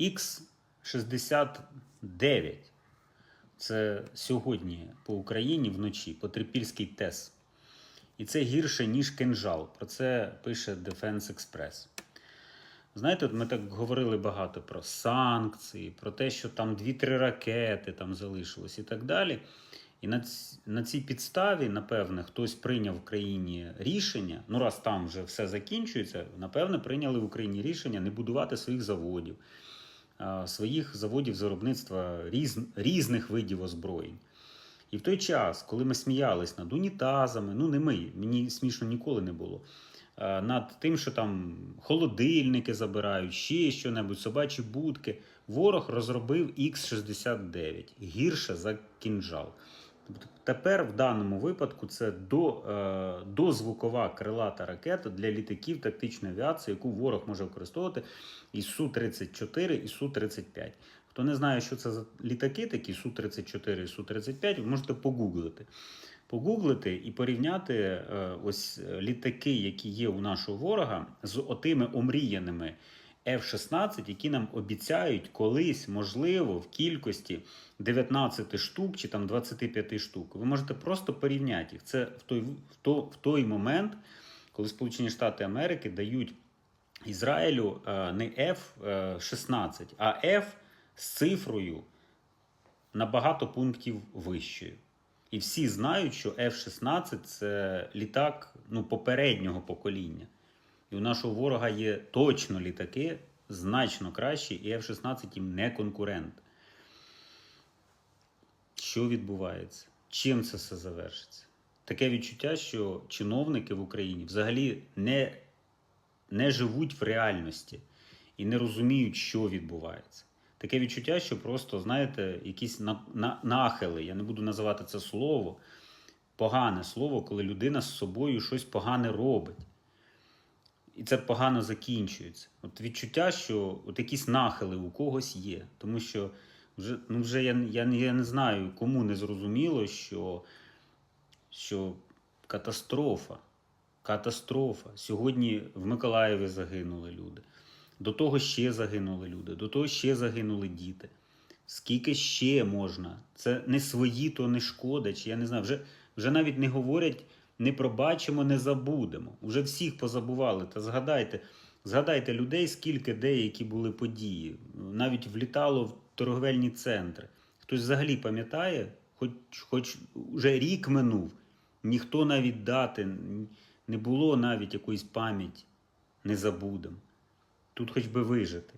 Х69. Це сьогодні по Україні вночі, по Трипільський ТЕС. І це гірше, ніж кинжал. Про це пише Defense Express. Знаєте, от ми так говорили багато про санкції, про те, що там 2-3 ракети там залишилось і так далі. І на, на цій підставі, напевне, хтось прийняв в країні рішення. Ну, раз там вже все закінчується, напевне, прийняли в Україні рішення не будувати своїх заводів, своїх заводів з виробництва різ, різних видів озброєнь. І в той час, коли ми сміялись над унітазами, ну не ми, мені смішно ніколи не було. е, Над тим, що там холодильники забирають, ще що-небудь, собачі будки. Ворог розробив Х-69 гірше за кінжал. Тепер в даному випадку це до, е, дозвукова крилата ракета для літаків тактичної авіації, яку ворог може використовувати із Су-34 і Су-35. Хто не знає, що це за літаки, такі Су-34 і Су-35, ви можете погуглити. Погуглити і порівняти е, ось е, літаки, які є у нашого ворога, з отими омріяними F-16, які нам обіцяють колись, можливо, в кількості 19 штук чи там 25 штук. Ви можете просто порівняти їх. Це в той, в, то, в той момент, коли Сполучені Штати Америки дають Ізраїлю е, не F-16, а F з цифрою на багато пунктів вищою. І всі знають, що F-16 це літак ну, попереднього покоління. І у нашого ворога є точно літаки значно кращі, і F-16 їм не конкурент. Що відбувається? Чим це все завершиться? Таке відчуття, що чиновники в Україні взагалі не, не живуть в реальності і не розуміють, що відбувається. Таке відчуття, що просто, знаєте, якісь на, на, нахили, я не буду називати це слово, погане слово, коли людина з собою щось погане робить. І це погано закінчується. От відчуття, що от якісь нахили у когось є. Тому що вже, ну вже я, я, я не знаю, кому не зрозуміло, що, що катастрофа. Катастрофа. Сьогодні в Миколаєві загинули люди. До того ще загинули люди, до того ще загинули діти. Скільки ще можна? Це не свої, то не шкода. Чи я не знаю, вже, вже навіть не говорять не пробачимо, не забудемо. Уже всіх позабували. Та згадайте, згадайте людей, скільки деякі були події. Навіть влітало в торговельні центри. Хтось взагалі пам'ятає, хоч, хоч вже рік минув, ніхто навіть дати, не було навіть якоїсь пам'яті, не забудемо. Тут хоч би вижити.